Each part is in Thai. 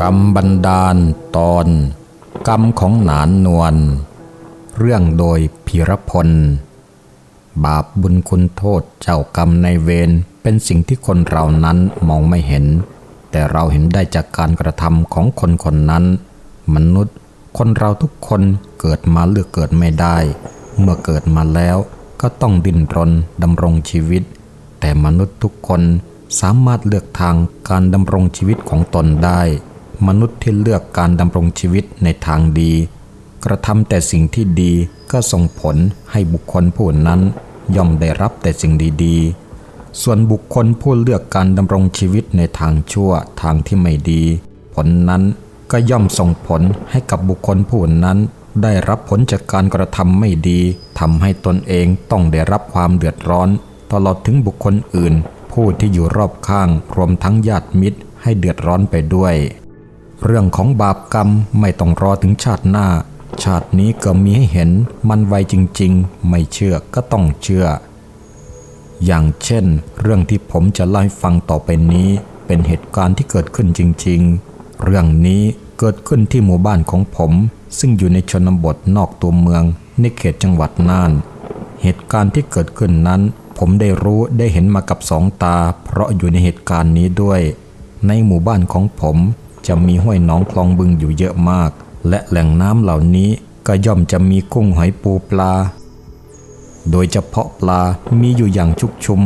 กรรมบันดาลตอน กรรมของหนานนวลเรื่องโดยพีรพล บาปบุญคุณโทษเจ้ากรรมในเวรเป็นสิ่งที่คนเรานั้นมองไม่เห็น แต่เราเห็นได้จากการกระทำของคนคนนั้น มนุษย์ คนเราทุกคนเกิดมาเลือกเกิดไม่ได้ เมื่อเกิดมาแล้วก็ต้องดิ้นรนดำรงชีวิต แต่มนุษย์ทุกคนสามารถเลือกทางการดำรงชีวิตของตนได้ มนุษย์ที่เลือกการดำรงชีวิตในทางดี กระทำแต่สิ่งที่ดีก็ส่งผลให้บุคคลผู้นั้น ย่อมได้รับแต่สิ่งดีๆ ส่วนบุคคลผู้เลือกการดำรงชีวิตในทางชั่วทางที่ไม่ดี ผลนั้นก็ย่อมส่งผลให้กับบุคคลผู้นั้น ได้รับผลจากการกระทำไม่ดีทำให้ตนเองต้องได้รับความเดือดร้อน ตลอดถึงบุคคลอื่น ผู้ที่อยู่รอบข้างรวมทั้งญาติมิตรให้เดือดร้อนไปด้วย เรื่องของบาปกรรมไม่ต้องรอถึงชาติหน้า ชาตินี้ก็มีให้เห็นมันไวจริง ๆ ไม่เชื่อก็ต้องเชื่อ อย่างเช่น เรื่องที่ผมจะเล่าให้ฟังต่อไปนี้ เป็นเหตุการณ์ที่เกิดขึ้นจริง ๆ เรื่องนี้เกิดขึ้นที่หมู่บ้านของผม ซึ่งอยู่ในชนบทนอกตัวเมืองในเขตจังหวัดน่าน เหตุการณ์ที่เกิดขึ้นนั้น ผมได้รู้ได้เห็นมากับสองตา เพราะอยู่ในเหตุการณ์นี้ด้วย ในหมู่บ้านของผมจะมีห้วยหนองคลองบึงอยู่เยอะมาก และแหล่งน้ำเหล่านี้ก็ย่อมจะมีกุ้งหอยปูปลา โดยเฉพาะปลา มีอยู่อย่างชุกชุม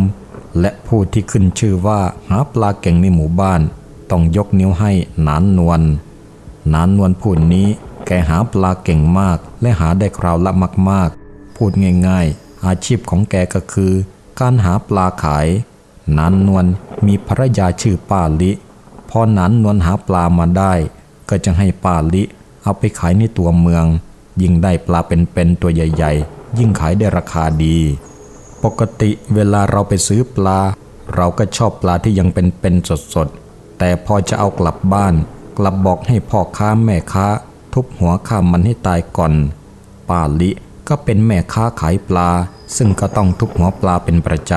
และผู้ที่ขึ้นชื่อว่าหาปลาเก่งในหมู่บ้าน ต้องยกนิ้วให้นานนวลนานนวลผู้นี้แกหาปลาเก่งมาก และหาได้คราวละมากๆ พูดง่ายๆ อาชีพของแกก็คือ การหาปลาขาย นานนวลมีภรรยาชื่อป้าลิ พอหนานนวลหาปลามาได้ ก็จะให้ป้าลิเอาไปขายในตัวเมือง ยิ่งได้ปลาเป็นๆตัวใหญ่ ๆ ยิ่งขายได้ราคาดี ปกติเวลาเราไปซื้อปลา เราก็ชอบปลาที่ยังเป็นๆสดๆ แต่พอจะเอากลับบ้าน กลับบอกให้พ่อค้าแม่ค้า ทุบหัวข้ามมันให้ตายก่อนป้าลิ ก็เป็นแม่ค้าขายปลา ซึ่งก็ต้องทุบหัวปลาเป็นประจ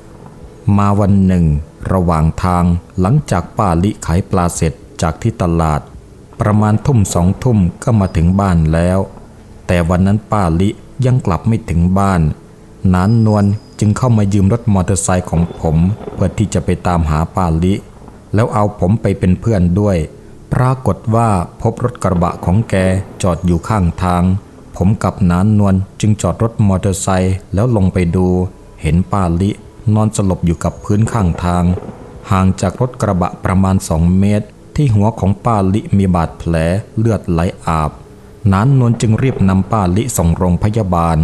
ำ มาวันหนึ่ง ระหว่างทางหลังจากป้าลิขายปลาเสร็จจากที่ตลาด ประมาณทุ่มสองทุ่มก็มาถึงบ้านแล้ว แต่วันนั้นป้าลิยังกลับไม่ถึงบ้านนานนวลจึงเข้ามายืมรถมอเตอร์ไซค์ของผมเพื่อที่จะไปตามหาป้าลิ แล้วเอาผมไปเป็นเพื่อนด้วย ปรากฏว่าพบรถกระบะของแกจอดอยู่ข้างทาง ผมกับนานนวลจึงจอดรถมอเตอร์ไซค์แล้วลงไปดู เห็นป้าลินอนสลบอยู่กับพื้นข้างทาง ห่างจากรถกระบะประมาณสองเมตร ที่หัวของป้าลิมีบาดแผลเลือดไหลอาบนานนวลจึงรีบนำป้าลิส่งโรงพยาบาล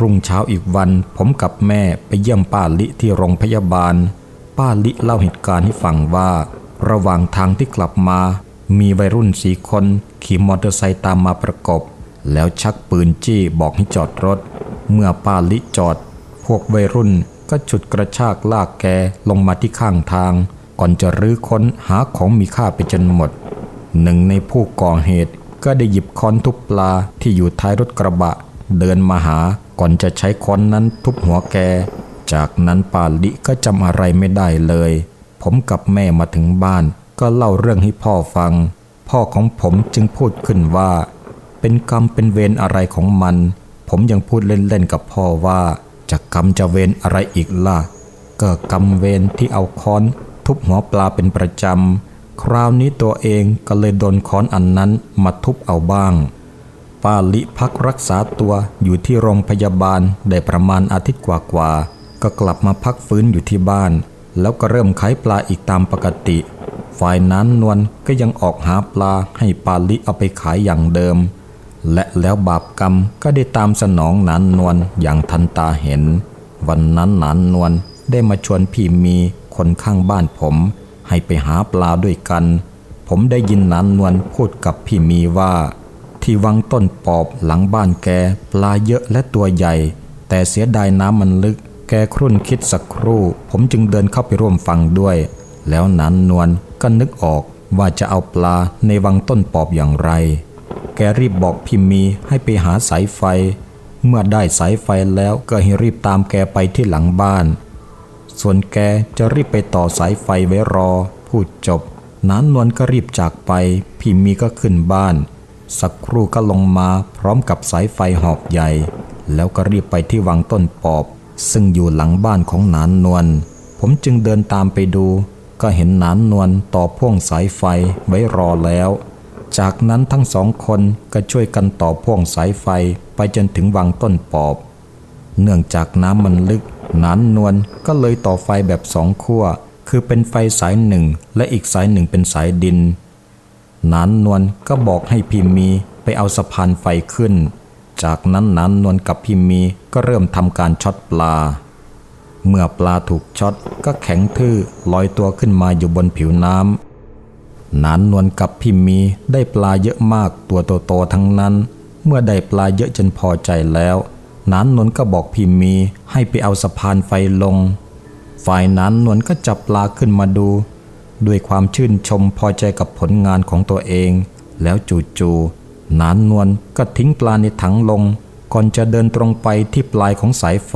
รุ่งเช้าอีกวัน ผมกับแม่ไปเยี่ยมป้าลิที่โรงพยาบาล ป้าลิเล่าเหตุการณ์ให้ฟังว่า ระหว่างทางที่กลับมา มีวัยรุ่นสีคนขี่มอเตอร์ไซค์ตามมาประกบ แล้วชักปืนจี้บอกให้จอดรถ เมื่อป้าลิจอด พวกวัยรุ่นก็ฉุดกระชากลากแกลงมาที่ข้างทาง ก่อนจะรื้อค้นหาของมีค่าไปจนหมด หนึ่งในผู้ก่อเหตุก็ได้หยิบค้อนทุบปลาที่อยู่ท้ายรถกระบะ เดินมาหาก่อนจะใช้ค้อนนั้นทุบหัวแก จากนั้นปาลิก็จำอะไรไม่ได้เลย ผมกับแม่มาถึงบ้าน ก็เล่าเรื่องให้พ่อฟัง พ่อของผมจึงพูดขึ้นว่า เป็นกรรมเป็นเวรอะไรของมัน ผมยังพูดเล่นๆกับพ่อว่า จะกรรมจะเวรอะไรอีกล่ะก็กรรมเวรที่เอาค้อน ทุบหัวปลาเป็นประจำ คราวนี้ตัวเองก็เลยโดนค้อนอันนั้นมาทุบเอาบ้าง ป้าลิพักรักษาตัวอยู่ที่โรงพยาบาลได้ประมาณอาทิตย์กว่าๆก็กลับมาพักฟื้นอยู่ที่บ้าน แล้วก็เริ่มขายปลาอีกตามปกติ ฝ่ายนั้นนวลก็ยังออกหาปลาให้ป้าลิเอาไปขายอย่างเดิม และแล้วบาปกรรมก็ได้ตามสนองหนานนวลอย่างทันตาเห็น วันนั้นหนานนวลได้มาชวนพี่มีคนข้างบ้านผม ให้ไปหาปลาด้วยกัน ผมได้ยินหนานนวลพูดกับพี่มีว่า ที่วังต้นปอบหลังบ้านแกปลาเยอะและตัวใหญ่ แต่เสียดายน้ำมันลึก แกครุ่นคิดสักครู่ ผมจึงเดินเข้าไปร่วมฟังด้วย แล้วหนานนวลก็นึกออกว่าจะเอาปลาในวังต้นปอบอย่างไร แกรีบบอกพิมมีให้ไปหาสายไฟ เมื่อได้สายไฟแล้วก็ให้รีบตามแกไปที่หลังบ้าน ส่วนแกจะรีบไปต่อสายไฟไว้รอ พูดจบนานนวลก็รีบจากไปพี่มีก็ขึ้นบ้าน สักครู่ก็ลงมาพร้อมกับสายไฟหอกใหญ่ แล้วก็รีบไปที่วังต้นปอบ ซึ่งอยู่หลังบ้านของนานนวลผมจึงเดินตามไปดู ก็เห็นนานนวลต่อพ่วงสายไฟไว้รอแล้ว จากนั้นทั้งสองคนก็ช่วยกันต่อพ่วงสายไฟไปจนถึงวังต้นปอบ เนื่องจากน้ำมันลึกหนานนวลก็เลยต่อไฟแบบสองขั้ว คือเป็นไฟสายหนึ่งและอีกสายหนึ่งเป็นสายดิน หนานนวลก็บอกให้พิมมีไปเอาสะพานไฟขึ้น จากนั้นหนานนวลกับพิมมีก็เริ่มทำการช็อตปลา เมื่อปลาถูกช็อตก็แข็งทื่อลอยตัวขึ้นมาอยู่บนผิวน้ำ นานนวลกับพิมมีได้ปลาเยอะมากตัวโตๆทั้งนั้น เมื่อได้ปลาเยอะจนพอใจแล้วนานนวลก็บอกพิมมีให้ไปเอาสะพานไฟลง ฝ่ายนานนวลก็จับปลาขึ้นมาดู ด้วยความชื่นชมพอใจกับผลงานของตัวเอง แล้วจู่ๆนานนวลก็ทิ้งปลาในถังลง ก่อนจะเดินตรงไปที่ปลายของสายไฟ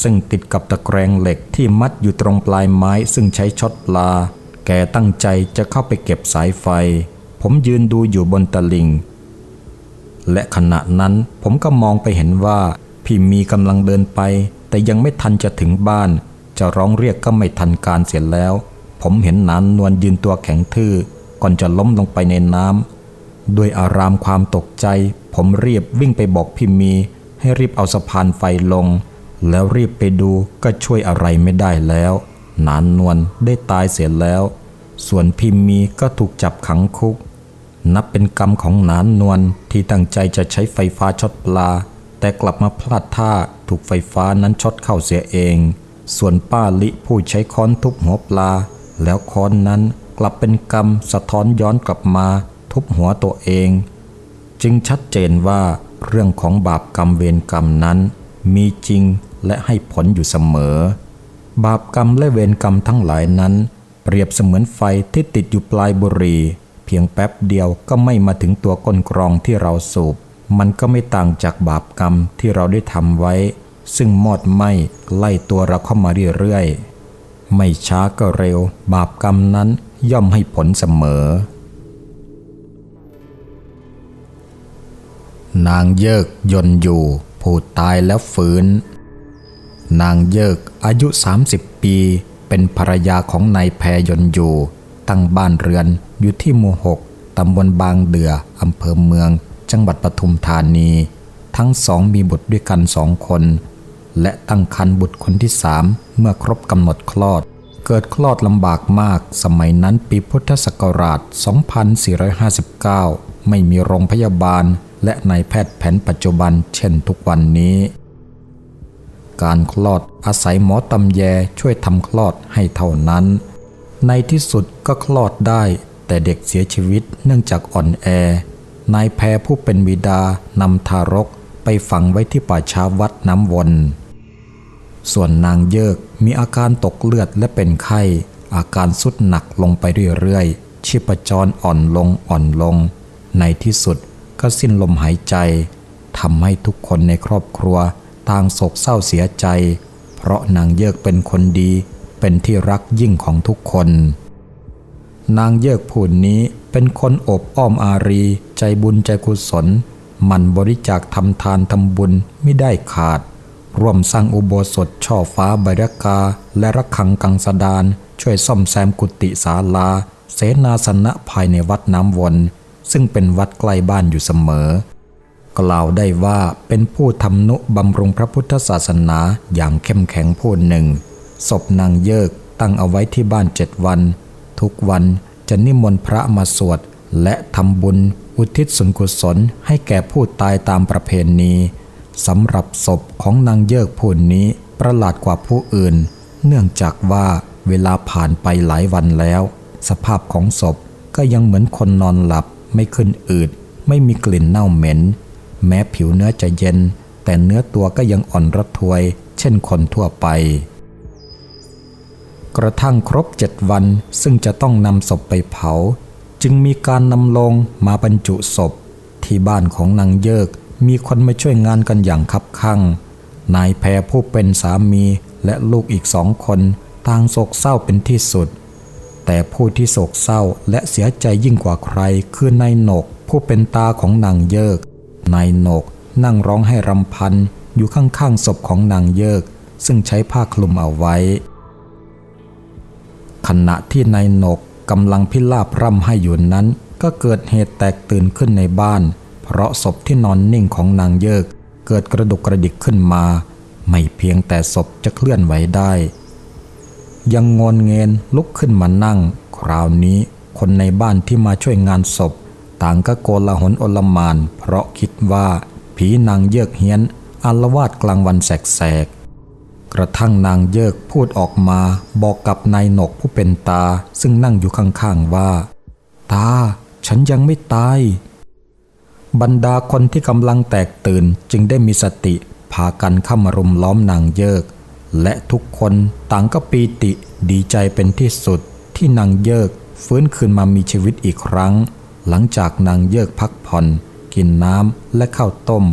ซึ่งติดกับตะแกรงเหล็กที่มัดอยู่ตรงปลายไม้ซึ่งใช้ช็อตปลา แกตั้งใจจะเข้าไปเก็บสายไฟ ผมยืนดูอยู่บนตะลิง และขณะนั้นผมก็มองไปเห็นว่าพี่มีกำลังเดินไป แต่ยังไม่ทันจะถึงบ้าน จะร้องเรียกก็ไม่ทันการเสียแล้ว ผมเห็นนานนวลยืนตัวแข็งทื่อ ก่อนจะล้มลงไปในน้ำด้วยอารามความตกใจ ผมรีบวิ่งไปบอกพี่มี ให้รีบเอาสะพานไฟลง แล้วรีบไปดูก็ช่วยอะไรไม่ได้แล้ว นานนวลได้ตายเสียแล้ว ส่วนพิมมีก็ถูกจับขังคุก นับเป็นกรรมของนานนวลที่ตั้งใจจะใช้ไฟฟ้าช็อตปลา แต่กลับมาพลาดท่าถูกไฟฟ้านั้นช็อตเข้าเสียเอง ส่วนป้าลิผู้ใช้ค้อนทุบหัวปลา แล้วค้อนนั้นกลับเป็นกรรมสะท้อนย้อนกลับมา ทุบหัวตัวเอง จึงชัดเจนว่าเรื่องของบาปกรรมเวรกรรมนั้น มีจริงและให้ผลอยู่เสมอ บาปกรรมและเวรกรรมทั้งหลายนั้น เปรียบเสมือนไฟที่ติดอยู่ปลายบุหรี่ เพียงแป๊บเดียวก็ไม่มาถึงตัวก้นกรองที่เราสูบ มันก็ไม่ต่างจากบาปกรรมที่เราได้ทำไว้ ซึ่งมอดไหมไล่ตัวเราเข้ามาเรื่อยๆไม่ช้าก็เร็ว บาปกรรมนั้นย่อมให้ผลเสมอ นางเยิกยนอยู่ ผู้ตายแล้วฟื้นนางเยิกอายุ 30 ปี เป็นภรรยาของนายแพยนอยู่ ตั้งบ้านเรือนอยู่ที่หมู่หกตำบลบางเดืออำเภอเมือง จังหวัดปทุมธานี ทั้งสองมีบุตรด้วยกันสองคน และตั้งครรภ์บุตรคนที่สามเมื่อครบกำหนดคลอด เกิดคลอดลำบากมาก สมัยนั้นปีพุทธศักราช 2459 ไม่มีโรงพยาบาล และนายแพทย์แผนปัจจุบันเช่นทุกวันนี้ การคลอดอาศัยหมอตำแยช่วยทำคลอดให้เท่านั้น ในที่สุดก็คลอดได้ แต่เด็กเสียชีวิตเนื่องจากอ่อนแอ นายแพรผู้เป็นบิดานำทารกไปฝังไว้ที่ป่าช้าวัดน้ำวน ส่วนนางเยิกมีอาการตกเลือดและเป็นไข้ อาการสุดหนักลงไปเรื่อยๆ ชีพจรอ่อนลงอ่อนลง ในที่สุดก็สิ้นลมหายใจทำให้ทุกคนในครอบครัว ต่างโศกเศร้าเสียใจ เพราะนางเยิกเป็นคนดีเป็นที่รักยิ่งของทุกคน นางเยิกผู้นี้เป็นคนอบอ้อมอารี ใจบุญใจกุศล มันบริจาคทำทานทำบุญไม่ได้ขาด ร่วมสร้างอุโบสถช่อฟ้าบรกา และรักขังกังสดานช่วยซ่อมแซมกุฏิศาลา เสนาสนะภายในวัดน้ำวน ซึ่งเป็นวัดใกล้บ้านอยู่เสมอ กล่าวได้ว่าเป็นผู้ทำนุบำรุงพระพุทธศาสนาอย่างเข้มแข็งผู้หนึ่ง ศพนางเยิกตั้งเอาไว้ที่บ้านเจ็ดวัน ทุกวันจะนิมนต์พระมาสวด และทำบุญอุทิศส่วนกุศลให้แก่ผู้ตายตามประเพณีสำหรับศพของนางเยิกผู้นี้ประหลาดกว่าผู้อื่น เนื่องจากว่าเวลาผ่านไปหลายวันแล้ว สภาพของศพก็ยังเหมือนคนนอนหลับไม่ขึ้นอืด ไม่มีกลิ่นเน่าเหม็น แม้ผิวเนื้อจะเย็น แต่เนื้อตัวก็ยังอ่อนระทวย เช่นคนทั่วไป กระทั่งครบเจ็ดวันซึ่งจะต้องนำศพไปเผา จึงมีการนำลงมาบรรจุศพ ที่บ้านของนางเยิกมีคนมาช่วยงานกันอย่างคับคั่ง นายแพรผู้เป็นสามีและลูกอีกสองคนต่างโศกเศร้าเป็นที่สุด แต่ผู้ที่โศกเศร้าและเสียใจยิ่งกว่าใครคือนายหนกผู้เป็นตาของนางเยิก นายหนกนั่งร้องให้รำพันอยู่ข้างๆศพของนางเยิก ซึ่งใช้ผ้าคลุมเอาไว้ ขณะที่นายหนกกำลังพิลาบร่ำให้อยู่นั้น ก็เกิดเหตุแตกตื่นขึ้นในบ้าน เพราะศพที่นอนนิ่งของนางเยิก เกิดกระดุกกระดิกขึ้นมา ไม่เพียงแต่ศพจะเคลื่อนไหวได้ ยังงอนเงนลุกขึ้นมานั่ง คราวนี้คนในบ้านที่มาช่วยงานศพ ต่างก็โกลาหลอลมาน เพราะคิดว่า ผีนางเยิกเฮี้ยนอารวาสกลางวันแสกๆ กระทั่งนางเยิกพูดออกมาบอกกับนายหนกผู้เป็นตาซึ่งนั่งอยู่ข้างๆว่า ตา ฉันยังไม่ตาย บรรดาคนที่กำลังแตกตื่นจึงได้มีสติพากันเข้ามารุมล้อมนางเยิกและทุกคนต่างก็ปีติดีใจเป็นที่สุดที่นางเยิกฟื้นคืนมามีชีวิตอีกครั้ง หลังจากนางเยิกพักผ่อน กินน้ำและข้าวต้ม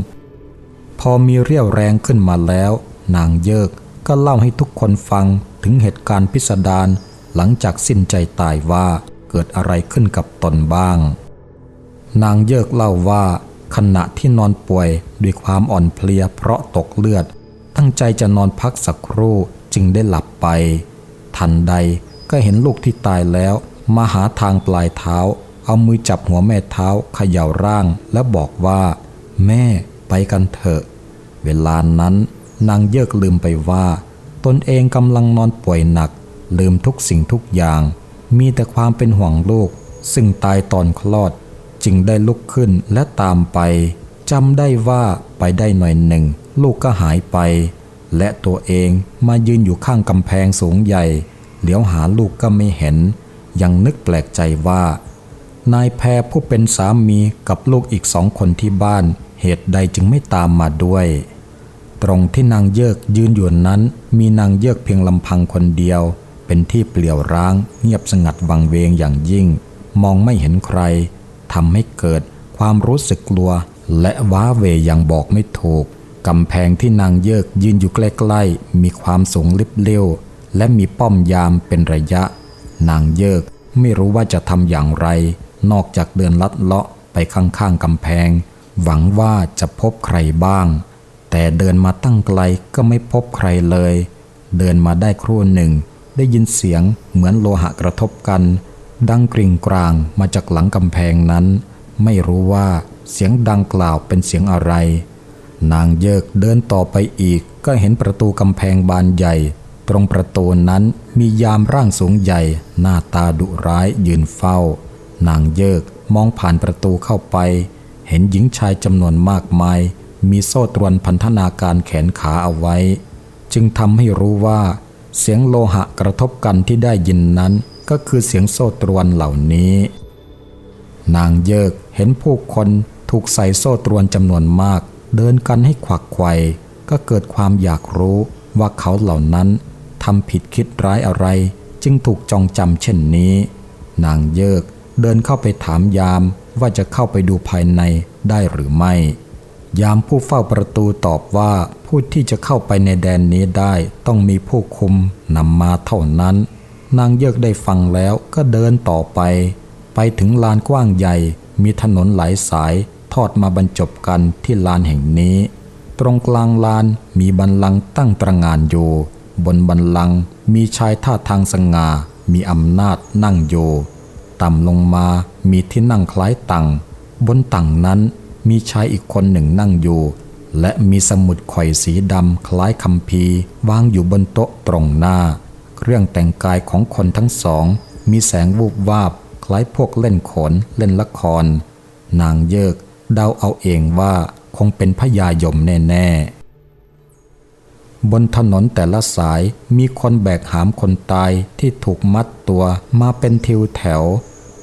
พอมีเรี่ยวแรงขึ้นมาแล้ว นางเยิกก็เล่าให้ทุกคนฟังถึงเหตุการณ์พิสดารหลังจากสิ้นใจตายว่าเกิดอะไรขึ้นกับตนบ้าง นางเยิกเล่าว่า ขณะที่นอนป่วยด้วยความอ่อนเพลียเพราะตกเลือด ตั้งใจจะนอนพักสักครู่จึงได้หลับไป ทันใดก็เห็นลูกที่ตายแล้วมาหาทางปลายเท้า เอามือจับหัวแม่เท้าเขย่าร่าง และบอกว่า แม่ไปกันเถอะ เวลานั้นนางเยิกลืมไปว่า ตนเองกำลังนอนป่วยหนัก ลืมทุกสิ่งทุกอย่าง มีแต่ความเป็นห่วงลูก ซึ่งตายตอนคลอด จึงได้ลุกขึ้นและตามไปจำได้ว่าไปได้หน่อยหนึ่ง ลูกก็หายไป และตัวเองมายืนอยู่ข้างกำแพงสูงใหญ่ เหลียวหาลูกก็ไม่เห็น ยังนึกแปลกใจว่า นายแพรผู้เป็นสามีกับลูกอีกสองคนที่บ้าน เหตุใดจึงไม่ตามมาด้วย ตรงที่นางเยิกยืนอยู่นั้น มีนางเยิกเพียงลำพังคนเดียว เป็นที่เปลี่ยวร้าง เงียบสงัดวังเวงอย่างยิ่ง มองไม่เห็นใครทำให้เกิดความรู้สึกกลัว และว้าเวอย่างบอกไม่ถูกกำแพงที่นางเยิกยืนอยู่ใกล้ๆ มีความสูงลิบเลี้ยวและมีป้อมยามเป็นระยะ นางเยิกไม่รู้ว่าจะทำอย่างไร นอกจากเดินลัดเลาะไปข้างๆกำแพง หวังว่าจะพบใครบ้าง แต่เดินมาตั้งไกลก็ไม่พบใครเลย เดินมาได้ครู่หนึ่ง ได้ยินเสียงเหมือนโลหะกระทบกัน ดังกริ่งกรางมาจากหลังกำแพงนั้น ไม่รู้ว่าเสียงดังกล่าวเป็นเสียงอะไร นางเยิกเดินต่อไปอีก ก็เห็นประตูกำแพงบานใหญ่ ตรงประตูนั้นมียามร่างสูงใหญ่ หน้าตาดุร้ายยืนเฝ้า นางเยิกมองผ่านประตูเข้าไป เห็นหญิงชายจำนวนมากมาย มีโซ่ตรวนพันธนาการแขนขาเอาไว้ จึงทำให้รู้ว่า เสียงโลหะกระทบกันที่ได้ยินนั้น ก็คือเสียงโซ่ตรวนเหล่านี้ นางเยิกเห็นผู้คนถูกใส่โซ่ตรวนจำนวนมาก เดินกันให้ขวักไขวก็เกิดความอยากรู้ว่าเขาเหล่านั้นทำผิดคิดร้ายอะไร จึงถูกจองจำเช่นนี้ นางเยิก เดินเข้าไปถามยามว่าจะเข้าไปดูภายในได้หรือไม่ ยามผู้เฝ้าประตูตอบว่าผู้ที่จะเข้าไปในแดนนี้ได้ต้องมีผู้คุมนำมาเท่านั้น นางเยิกได้ฟังแล้วก็เดินต่อไป ไปถึงลานกว้างใหญ่มีถนนหลายสายทอดมาบรรจบกันที่ลานแห่งนี้ ตรงกลางลานมีบันลังตั้งตระงานอยู่ บนบันลังมีชายท่าทางสง่ามีอำนาจนั่งอยู่ ต่ำลงมา มีที่นั่งคล้ายตังบนตังนั้นมีชายอีกคนหนึ่งนั่งอยู่ และมีสมุดข่อยสีดำคล้ายคัมภีวางอยู่บนโต๊ะตรงหน้า เครื่องแต่งกายของคนทั้งสอง มีแสงวูบวาบ คล้ายพวกเล่นขนเล่นละคร นางเยิกเดาเอาเองว่าคงเป็นพญายมแน่ ๆ บนถนนแต่ละสายมีคนแบกหามคนตายที่ถูกมัดตัวมาเป็นทิวแถว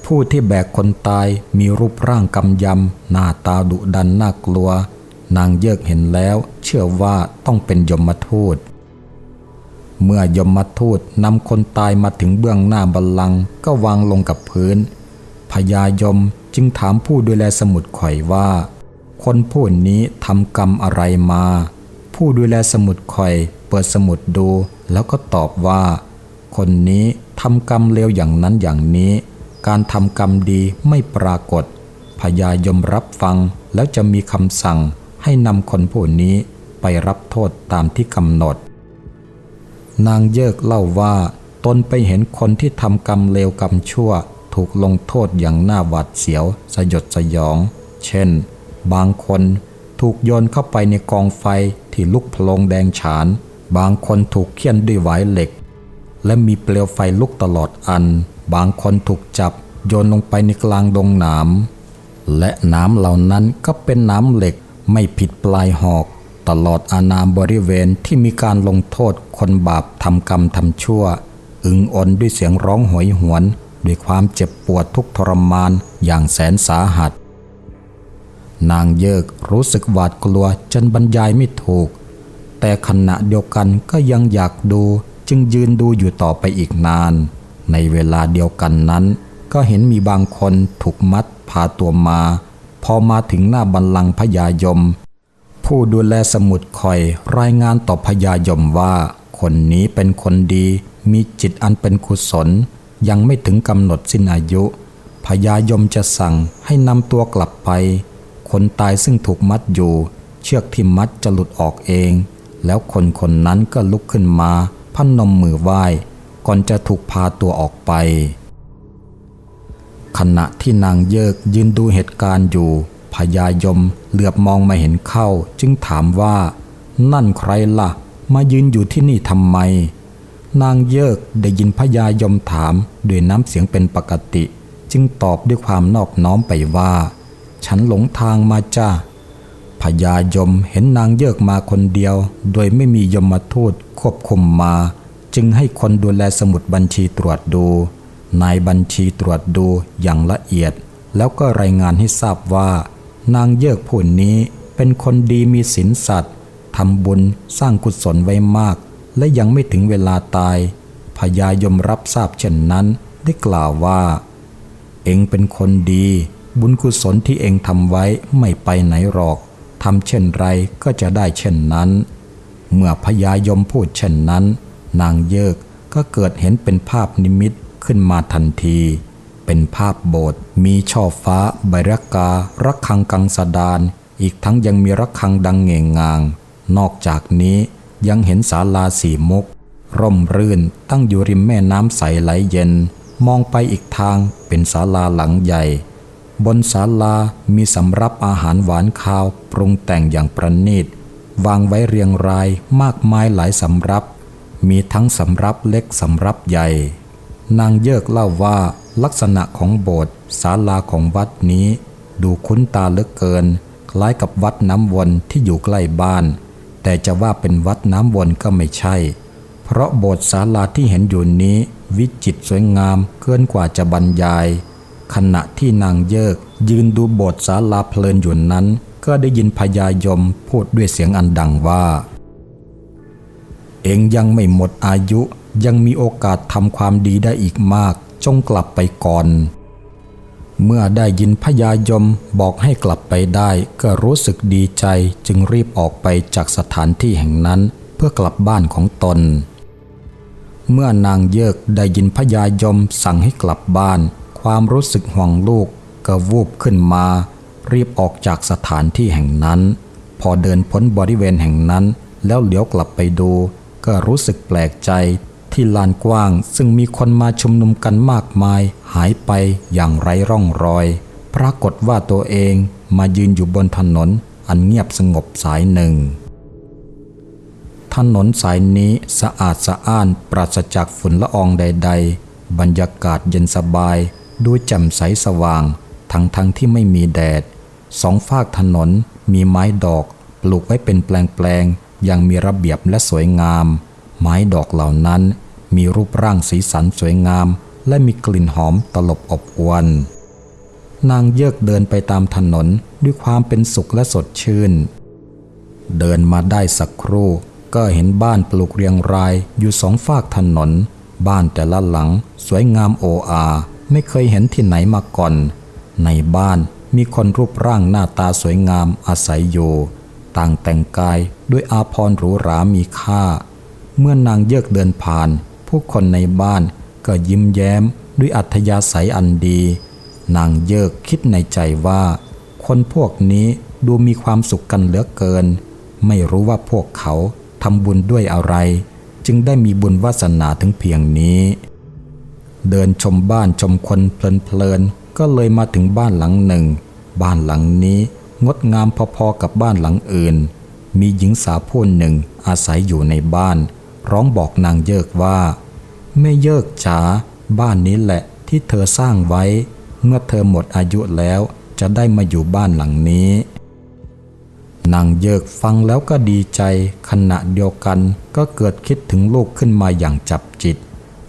ผู้ที่แบกคนตายมีรูปร่างกำยำ หน้าตาดุดันน่ากลัว นางเยิกเห็นแล้ว เชื่อว่าต้องเป็นยมทูต เมื่อยมทูตนำคนตายมาถึงเบื้องหน้าบัลลังก์ก็วางลงกับพื้นพญายมจึงถามผู้ดูแลสมุดข่อยว่า คนผู้นี้ทำกรรมอะไรมา ผู้ดูแลสมุดคอย เปิดสมุดดู แล้วก็ตอบว่า คนนี้ทำกรรมเลวอย่างนั้นอย่างนี้ การทำกรรมดีไม่ปรากฏพญายมรับฟังแล้วจะมีคำสั่งให้นำคนผู้นี้ไปรับโทษตามที่กำหนด นางเยิกเล่าว่าตนไปเห็นคนที่ทำกรรมเลวกรรมชั่ว ถูกลงโทษอย่างน่าหวาดเสียว สยดสยอง เช่น บางคนถูกโยนเข้าไปในกองไฟ ที่ลุกโพลงแดงฉาน บางคนถูกเคี่ยนด้วยหวายเหล็ก และมีเปลวไฟลุกตลอดอัน บางคนถูกจับโยนลงไปในกลางดงหนามและน้ำเหล่านั้นก็เป็นน้ำเหล็กไม่ผิดปลายหอก ตลอดอานามบริเวณที่มีการลงโทษคนบาปทำกรรมทำชั่ว อึงอนด้วยเสียงร้องโหยหวน ด้วยความเจ็บปวดทุกทรมานอย่างแสนสาหัส นางเยิกรู้สึกหวาดกลัวจนบรรยายไม่ถูก แต่ขณะเดียวกันก็ยังอยากดูจึงยืนดูอยู่ต่อไปอีกนาน ในเวลาเดียวกันนั้น ก็เห็นมีบางคนถูกมัดพาตัวมา พอมาถึงหน้าบัลลังพญายม ผู้ดูแลสมุดคอยรายงานต่อพญายมว่า คนนี้เป็นคนดีมีจิตอันเป็นกุศล ยังไม่ถึงกำหนดสิ้นอายุพญายมจะสั่งให้นำตัวกลับไป คนตายซึ่งถูกมัดอยู่ เชือกที่มัดจะหลุดออกเอง แล้วคนคนนั้นก็ลุกขึ้นมาพันนมมือไหว้ ก่อนจะถูกพาตัวออกไป ขณะที่นางเยิกยืนดูเหตุการณ์อยู่พญายมเหลือบมองมาเห็นเข้า จึงถามว่า นั่นใครล่ะ มายืนอยู่ที่นี่ทำไม นางเยิกได้ยินพญายมถามด้วยน้ำเสียงเป็นปกติ จึงตอบด้วยความนอบน้อมไปว่า ฉันหลงทางมาจ้าพญายมเห็นนางเยิกมาคนเดียว โดยไม่มียมทูตควบคุมมา จึงให้คนดูแลสมุดบัญชีตรวจดู นายบัญชีตรวจดูอย่างละเอียด แล้วก็รายงานให้ทราบว่า นางเยิกผู้นี้เป็นคนดีมีศีลสัตว์ทำบุญสร้างกุศลไว้มาก และยังไม่ถึงเวลาตายพญายมรับทราบเช่นนั้นได้กล่าวว่า เองเป็นคนดี บุญกุศลที่เองทำไว้ไม่ไปไหนหรอกทำเช่นไรก็จะได้เช่นนั้น เมื่อพญายมพูดเช่นนั้น นางเยิกก็เกิดเห็นเป็นภาพนิมิตขึ้นมาทันที เป็นภาพโบสถ์มีช่อฟ้า ใบรการะฆังกังสดาน อีกทั้งยังมีระฆังดังเง่งงาง นอกจากนี้ยังเห็นศาลาสีมุก ร่มรื่นตั้งอยู่ริมแม่น้ำใสไหลเย็น มองไปอีกทางเป็นศาลาหลังใหญ่ บนศาลามีสำรับอาหารหวานคาวปรุงแต่งอย่างประณีต วางไว้เรียงรายมากมายหลายสำรับ มีทั้งสำรับเล็กสำรับใหญ่ นางเยิกเล่าว่าลักษณะของโบสถ์ศาลาของวัดนี้ ดูคุ้นตาเหลือเกิน คล้ายกับวัดน้ำวนที่อยู่ใกล้บ้าน แต่จะว่าเป็นวัดน้ำวนก็ไม่ใช่ เพราะโบสถ์ศาลาที่เห็นอยู่นี้ วิจิตรสวยงามเกินกว่าจะบรรยาย ขณะที่นางเยิก ยืนดูโบสถ์ศาลาเพลินอยู่นั้น ก็ได้ยินพญายมพูดด้วยเสียงอันดังว่า เองยังไม่หมดอายุยังมีโอกาสทำความดีได้อีกมาก จงกลับไปก่อน เมื่อได้ยินพญายมบอกให้กลับไปได้ก็รู้สึกดีใจจึงรีบออกไปจากสถานที่แห่งนั้น เพื่อกลับบ้านของตน เมื่อนางเยิกได้ยินพญายมสั่งให้กลับบ้าน ความรู้สึกห่วงลูกก็วูบขึ้นมา รีบออกจากสถานที่แห่งนั้น พอเดินพ้นบริเวณแห่งนั้น แล้วเหลียวกลับไปดู ก็รู้สึกแปลกใจที่ลานกว้าง ซึ่งมีคนมาชุมนุมกันมากมาย หายไปอย่างไร้ร่องรอย ปรากฏว่าตัวเองมายืนอยู่บนถนน อันเงียบสงบสายหนึ่ง ถนนสายนี้สะอาดสะอ้านปราศจากฝุ่นละอองใด ๆ บรรยากาศเย็นสบาย ดูแจ่มใสสว่าง ทั้งทั้งที่ไม่มีแดด สองฝากถนนมีไม้ดอกปลูกไว้เป็นแปลงๆอย่างมีระเบียบและสวยงาม ไม้ดอกเหล่านั้น มีรูปร่างสีสันสวยงาม และมีกลิ่นหอมตลบอบอวน นางเยกเดินไปตามถนนด้วยความเป็นสุขและสดชื่น เดินมาได้สักครู่ ก็เห็นบ้านปลูกเรียงรายอยู่สองฝากถนน บ้านแต่ละหลัง สวยงามโออา ไม่เคยเห็นที่ไหนมาก่อน ในบ้านมีคนรูปร่างหน้าตาสวยงามอาศัยอยู่ ต่างแต่งกายด้วยอาภรณ์หรูหรามีค่า เมื่อนางเยิกเดินผ่าน ผู้คนในบ้านก็ยิ้มแย้มด้วยอัธยาศัยอันดี นางเยิกคิดในใจว่า คนพวกนี้ดูมีความสุขกันเหลือเกิน ไม่รู้ว่าพวกเขาทำบุญด้วยอะไร จึงได้มีบุญวาสนาถึงเพียงนี้ เดินชมบ้านชมคนเพลินๆก็เลยมาถึงบ้านหลังหนึ่ง บ้านหลังนี้งดงามพอๆกับบ้านหลังอื่น มีหญิงสาวผู้หนึ่งอาศัยอยู่ในบ้าน ร้องบอกนางเยิกว่าแม่เยิกจ๋าบ้านนี้แหละที่เธอสร้างไว้ เมื่อเธอหมดอายุแล้วจะได้มาอยู่บ้านหลังนี้ นางเยิกฟังแล้วก็ดีใจ ขณะเดียวกันก็เกิดคิดถึงลูกขึ้นมาอย่างจับจิต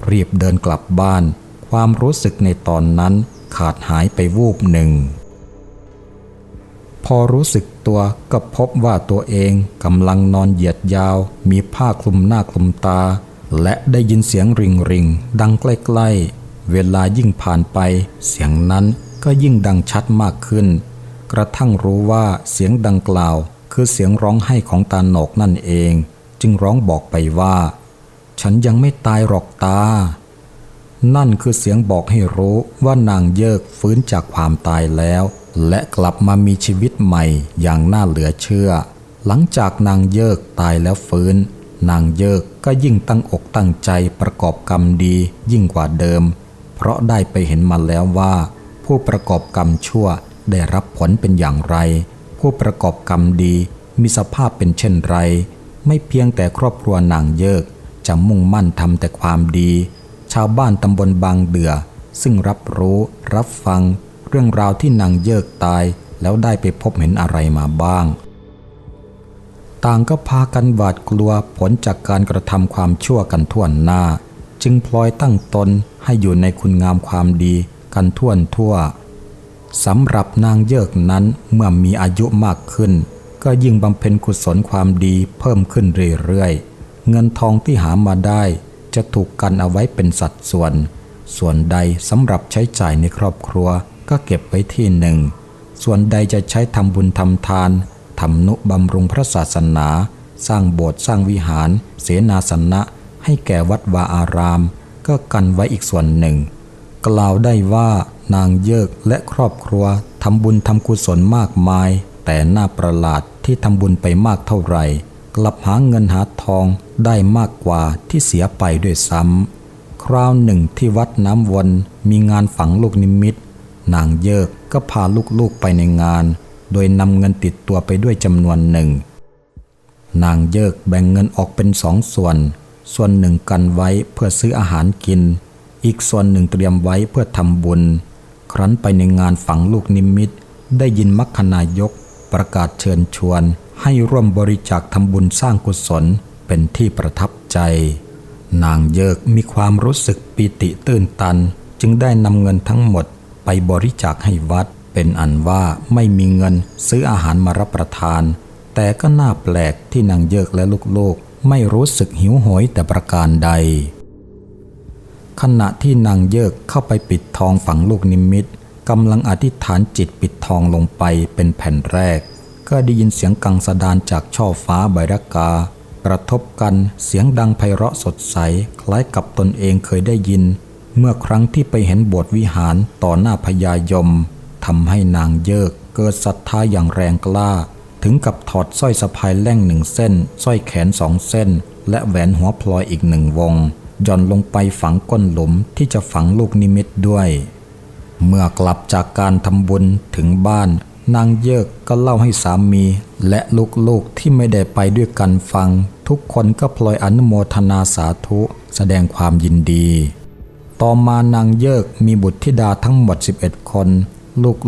รีบเดินกลับบ้าน ความรู้สึกในตอนนั้นขาดหายไปวูบหนึ่ง พอรู้สึกตัวก็พบว่าตัวเองกำลังนอนเหยียดยาว มีผ้าคลุมหน้าคลุมตา และได้ยินเสียงริงริงดังใกล้ๆ เวลายิ่งผ่านไป เสียงนั้นก็ยิ่งดังชัดมากขึ้น กระทั่งรู้ว่าเสียงดังกล่าว คือเสียงร้องไห้ของตาโหนกนั่นเอง จึงร้องบอกไปว่า ฉันยังไม่ตายหรอกตา นั่นคือเสียงบอกให้รู้ว่านางเยิกฟื้นจากความตายแล้ว และกลับมามีชีวิตใหม่อย่างน่าเหลือเชื่อ หลังจากนางเยิกตายแล้วฟื้น นางเยิกก็ยิ่งตั้งอกตั้งใจประกอบกรรมดียิ่งกว่าเดิม เพราะได้ไปเห็นมาแล้วว่า ผู้ประกอบกรรมชั่วได้รับผลเป็นอย่างไร ผู้ประกอบกรรมดีมีสภาพเป็นเช่นไร ไม่เพียงแต่ครอบครัวนางเยิก จะมุ่งมั่นทำแต่ความดี ชาวบ้านตำบลบางเดือ ซึ่งรับรู้ รับฟัง เรื่องราวที่นางเยิกตาย แล้วได้ไปพบเห็นอะไรมาบ้าง ต่างก็พากันหวาดกลัวผลจากการกระทำความชั่วกันทั่วหน้า จึงพลอยตั้งตนให้อยู่ในคุณงามความดีกันทั่วทั่วสำหรับนางเยิกนั้นเมื่อมีอายุมากขึ้น ก็ยิ่งบำเพ็ญกุศลความดีเพิ่มขึ้นเรื่อยๆ เงินทองที่หามาได้จะถูกกันเอาไว้เป็นสัดส่วน ส่วนใดสำหรับใช้จ่ายในครอบครัวก็เก็บไว้ที่หนึ่ง ส่วนใดจะใช้ทำบุญทำทานทำนุบำรุงพระศาสนา สร้างโบสถ์สร้างวิหาร เสนาสนะ ให้แก่วัดวาอาราม ก็กันไว้อีกส่วนหนึ่ง กล่าวได้ว่านางเยิกและครอบครัวทำบุญทำกุศลมากมาย แต่น่าประหลาดที่ทำบุญไปมากเท่าไหร่ กลับหาเงินหาทองได้มากกว่าที่เสียไปด้วยซ้ำ คราวหนึ่งที่วัดน้ำวนมีงานฝังลูกนิมิต นางเยิกก็พาลูกๆไปในงาน โดยนำเงินติดตัวไปด้วยจำนวนหนึ่ง นางเยิกแบ่งเงินออกเป็นสองส่วน ส่วนหนึ่งกันไว้เพื่อซื้ออาหารกิน อีกส่วนหนึ่งเตรียมไว้เพื่อทำบุญ ครั้นไปในงานฝังลูกนิมิต ได้ยินมัคคนายกประกาศเชิญชวน ให้ร่วมบริจาคทำบุญสร้างกุศลเป็นที่ประทับใจ นางเยิกมีความรู้สึกปีติตื้นตัน จึงได้นำเงินทั้งหมดไปบริจาคให้วัด เป็นอันว่าไม่มีเงินซื้ออาหารมารับประทาน แต่ก็น่าแปลกที่นางเยิกและลูกๆ ไม่รู้สึกหิวโหยแต่ประการใด ขณะที่นางเยิกเข้าไปปิดทองฝังลูกนิมิตกำลังอธิษฐานจิตปิดทองลงไปเป็นแผ่นแรก ก็ได้ยินเสียงกังสดานจากช่อฟ้าใบรากากระทบกันเสียงดังไพเราะสดใส คล้ายกับตนเองเคยได้ยิน เมื่อครั้งที่ไปเห็นบสถ์วิหารต่อหน้าพญายมทำให้นางเยิกเกิดศรัทธาอย่างแรงกล้า ถึงกับถอดสร้อยสะพายแล่งหนึ่งเส้นสร้อยแขนสองเส้น และแหวนหัวพลอยอีกหนึ่งวงย่อนลงไปฝังก้นหลุมที่จะฝังลูกนิมิตด้วย เมื่อกลับจากการทำบุญถึงบ้าน นางเยิกก็เล่าให้สามี และลูกๆที่ไม่ได้ไปด้วยกันฟัง ทุกคนก็พลอยอนุโมทนาสาธุแสดงความยินดี ต่อมานางเยิกมีบุตรธิดาทั้งหมด 11 คน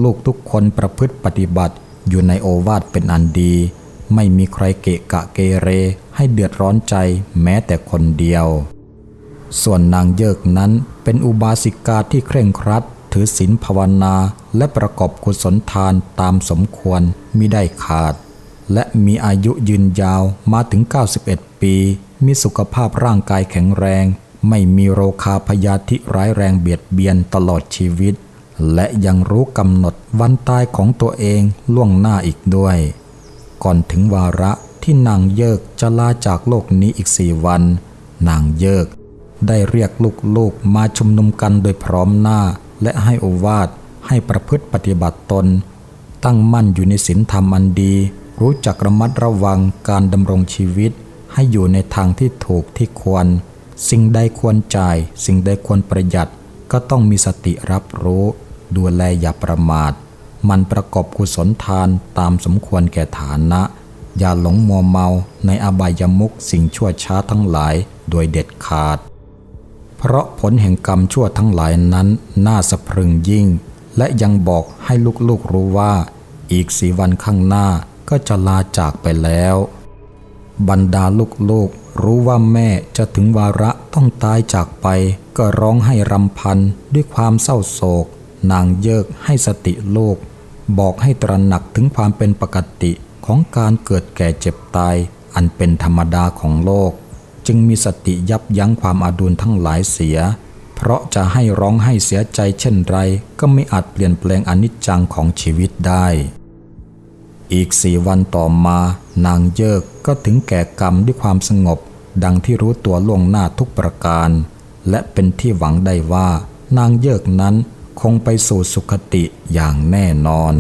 ลูกๆทุกคนประพฤติปฏิบัติอยู่ในโอวาทเป็นอันดี ไม่มีใครเกะกะเกเร ให้เดือดร้อนใจแม้แต่คนเดียว ส่วนนางเยิกนั้นเป็นอุบาสิกาที่เคร่งครัด ถือศีลภาวนา และประกอบกุศลทานตามสมควรมิได้ขาด และมีอายุยืนยาวมาถึง 91 ปี มีสุขภาพร่างกายแข็งแรง ไม่มีโรคาพยาธิร้ายแรงเบียดเบียนตลอดชีวิต และยังรู้กำหนดวันตายของตัวเองล่วงหน้าอีกด้วย ก่อนถึงวาระที่นางเยิกจะลาจากโลกนี้อีกสี่วัน นางเยิกได้เรียกลูกๆมาชุมนุมกันโดยพร้อมหน้าและให้อวาท ให้ประพฤติปฏิบัติตน ตั้งมั่นอยู่ในศีลธรรมอันดี รู้จักระมัดระวังการดำรงชีวิต ให้อยู่ในทางที่ถูกที่ควร สิ่งใดควรจ่าย สิ่งใดควรประหยัด ก็ต้องมีสติรับรู้ ดูแลอย่าประมาท มันประกอบกุศลทานตามสมควรแก่ฐานะ อย่าหลงมัวเมาในอบายมุขสิ่งชั่วช้าทั้งหลายโดยเด็ดขาด เพราะผลแห่งกรรมชั่วทั้งหลายนั้นน่าสะพรึงยิ่ง และยังบอกให้ลูกๆรู้ว่า อีกสีวันข้างหน้าก็จะลาจากไปแล้ว บรรดาลูกๆรู้ว่าแม่จะถึงวาระต้องตายจากไป ก็ร้องให้รำพันด้วยความเศร้าโศก นางเยิกให้สติลูก บอกให้ตระหนักถึงความเป็นปกติของการเกิดแก่เจ็บตาย อันเป็นธรรมดาของโลก จึงมีสติยับยั้งความอาดุลทั้งหลายเสีย เพราะจะให้ร้องให้เสียใจเช่นไร ก็ไม่อาจเปลี่ยนแปลงอนิจจังของชีวิตได้ อีกสี่วันต่อมานางเยิกก็ถึงแก่กรรมด้วยความสงบ ดังที่รู้ตัวล่วงหน้าทุกประการ และเป็นที่หวังได้ว่า นางเยิกนั้นคงไปสู่สุคติอย่างแน่นอน